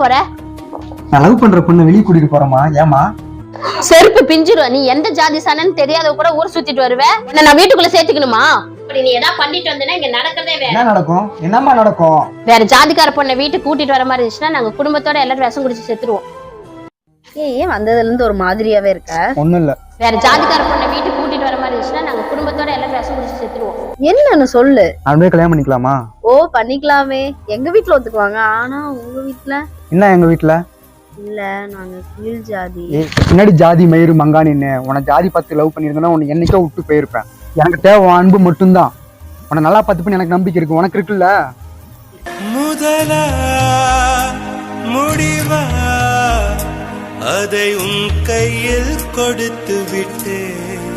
போற? நான் லவ் பண்ற பொண்ணை வெளியே கூட்டிட்டு போறேமா ஏமா செருப்பு பிஞ்சிரும். நீ எந்த ஜாதி சானன்னு தெரியாத கூட ஊர் சுத்திட்டு வருவ? உன்னை நான் வீட்டுக்குள்ள சேர்த்துக்கணுமா? அப்படி நீ ஏதாவது பண்ணிட்டு வந்தேன்னா இங்க நடக்கிறதே வேற என்ன நடக்கும்? என்னம்மா நடக்கும்? வேற ஜாதிக்கார பொண்ணை வீட்டுக்கு கூட்டிட்டு வர மாதிரி இருந்துச்சுன்னா நாங்க குடும்பத்தோட எல்லாரும் விஷம் குடிச்சு செத்துருவோம். ஏன் ஏன் வந்ததுல இருந்து ஒரு மாதிரியாவே இருக்க? ஒண்ணும் இல்ல. வேற ஜாதிக்கார பொண்ணை வீட்டுக்கு இருந்துச்சுன்னா நாங்க குடும்பத்தோட எல்லாரும் விஷம் குடிச்சு செத்துருவோம். என்னன்னு சொல்லு. அப்படியே கல்யாணம் பண்ணிக்கலாமா? ஓ பண்ணிக்கலாமே. எங்க வீட்ல ஒத்துக்குவாங்க? ஆனா உங்க வீட்ல? என்ன எங்க வீட்டுல இல்ல நாங்க கீழ் ஜாதி. ஏய், பின்னாடி ஜாதி மயிறு மங்கானின்னு. உன ஜாதி பார்த்து லவ் பண்ணியிருந்தேன்னா உன்னை என்னைக்கோ விட்டு போயிருப்பேன். எனக்கு தேவை உன் அன்பு மட்டும்தான். உன்னை நல்லா பார்த்துப்பேன்னு எனக்கு நம்பிக்கை இருக்கு. உனக்கு இருக்குல்ல? முதலா முடிவா? அதை உன் கையில் கொடுத்து விட்டேன்.